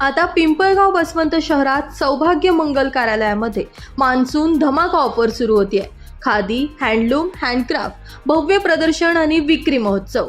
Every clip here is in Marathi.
आता पिंपळगाव बसवंत शहरात सौभाग्य मंगल कार्यालयामध्ये मान्सून धमाका ऑफर सुरू होतीये. खादी हँडलूम हँडक्राफ्ट भव्य प्रदर्शन आणि विक्री महोत्सव.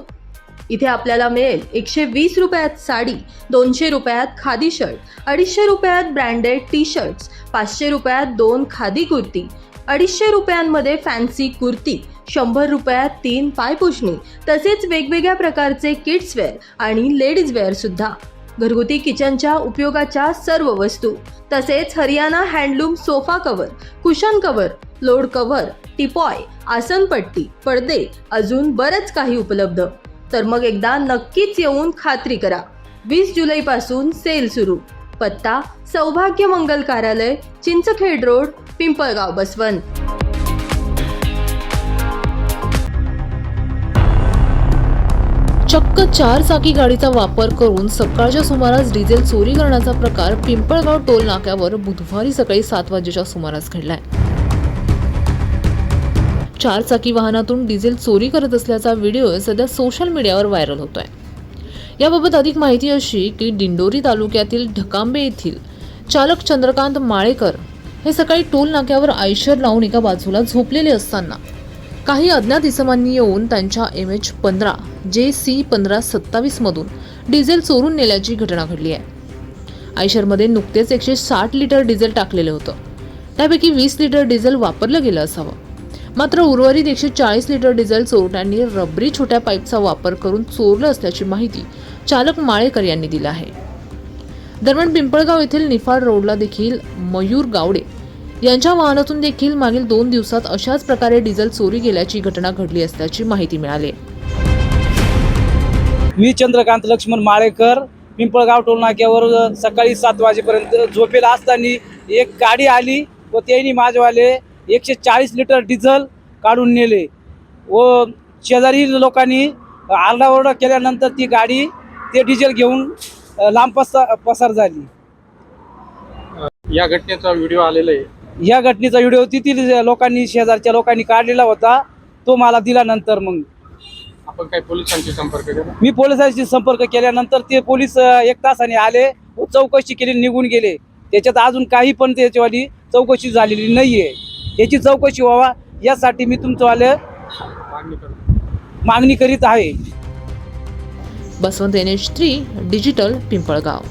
इथे आपल्याला मिळेल एकशे वीस रुपयात साडी दोनशे रुपयात खादी शर्ट अडीचशे रुपयात ब्रँडेड टी शर्ट्स पाचशे रुपयात दोन खादी कुर्ती अडीचशे रुपयांमध्ये फॅन्सी कुर्ती शंभर रुपयात तीन पायपुषणी तसेच वेगवेगळ्या प्रकारचे किड्सवेअर आणि लेडीजवेअर सुद्धा. घरगुती किचनच्या उपयोगाच्या सर्व वस्तू तसेच Haryana handloom sofa cover cushion cover load cover teapoy आसनपट्टी पडदे अजून बरंच काही उपलब्ध. तर मग एकदा नक्कीच येऊन खात्री करा. वीस जुलैपासून सेल सुरू. पत्ता सौभाग्य मंगल कार्यालय चिंचखेड रोड पिंपळगाव बसवंत. चक्क चार चाकी गाडीचा वापर करून सकाळच्या सुमारास डिझेल चोरी करण्याचा प्रकार पिंपळगाव टोल नाक्यावर बुधवारी सकाळी सात वाजेच्या सुमारास घडलाय. चार चाकी वाहनातून डिझेल चोरी करत असल्याचा व्हिडिओ सध्या सोशल मीडियावर व्हायरल होतोय. याबाबत अधिक माहिती अशी की दिंडोरी तालुक्यातील ढकांबे येथील चालक चंद्रकांत माळेकर हे सकाळी टोल नाक्यावर आयशर लावून एका बाजूला झोपलेले असताना काही अज्ञात इसमांनी येऊन त्यांच्या एम एच पंधरा जे सी पंधरा सत्तावीसमधून डिझेल चोरून नेल्याची घटना घडली आहे. आयशरमध्ये नुकतेच एकशे साठ लिटर डिझेल टाकलेलं होतं. त्यापैकी वीस लिटर डिझेल वापरलं गेलं असावं. मात्र उर्वरित एकशे चाळीस लिटर डिझेल चोरट्यांनी रबरी छोट्या पाईपचा वापर करून चोरलं असल्याची माहिती चालक माळेकर यांनी दिली आहे. दरम्यान पिंपळगाव येथील निफाड रोडला देखील मयूर गावडे यांच्या वाहनातून देखील मागील दोन दिवसात अशाच प्रकारे डिझेल चोरी गेल्याची घटना घडली असल्याची माहिती मिळाली. मी चंद्रकांत लक्ष्मण माळेकर पिंपळगाव टोल नाक्यावर सकाळी सात वाजेपर्यंत झोपेला असताना एक गाडी आली व त्यांनी माझ्यावाले एकशे चाळीस लिटर डिझेल काढून नेले व शेजारी लोकांनी आरडाओरडा केल्यानंतर ती गाडी ते डिझेल घेऊन लांब पसा पसार झाली. या घटनेचा व्हिडिओ आलेला आहे. या घटनेचा व्हिडिओ तेथील लोकांनी शेजारच्या लोकांनी काढलेला होता. तो मला दिला नंतर मग. आपण काही पोलिसांशी संपर्क केला? मी पोलिसांशी संपर्क केल्यानंतर ते पोलीस एक तासाने आले चौकशी केली निघून गेले. त्याच्यात अजून काही पण त्याच्यावाली चौकशी झालेली नाहीये. याची चौकशी व्हावा यासाठी मी तुमचं मागणी करतो. मागणी करीत आहे. Baswant N H three digital Pimpalgaon.